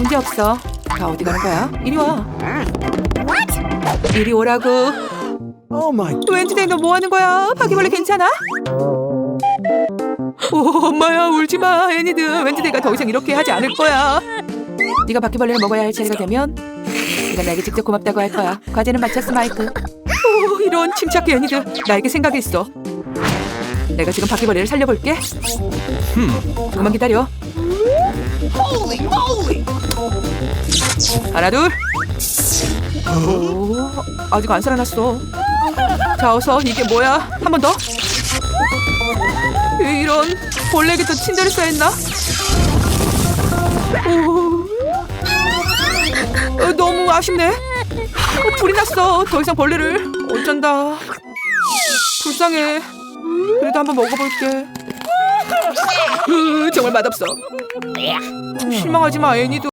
문제 없어. 다 어디 가는 거야? 이리 와. 이리 오라고. Oh my 웬즈데이 너뭐 하는 거야? 바퀴벌레 괜찮아? 오 엄마야 울지 마 애니드 웬즈데이가 더 이상 이렇게 하지 않을 거야. 네가 바퀴벌레를 먹어야 할 차례가 되면 네가 나에게 직접 고맙다고 할 거야. 과제는 마쳤어 마이크. 오 이런 침착해 애니드 나에게 생각이 있어. 내가 지금 바퀴벌레를 살려볼게. 조금만 기다려. 하나 둘. 오 아직 안 살아났어. 자 어서 이게 뭐야? 한 번 더. 이런 벌레에게 또 친절히 쌓였나? 오. 어, 너무 아쉽네. 어, 불이 났어. 더 이상 벌레를 어쩐다. 불쌍해. 그래도 한번 먹어볼게. 으, 정말 맛없어. 실망하지 마, 애니도.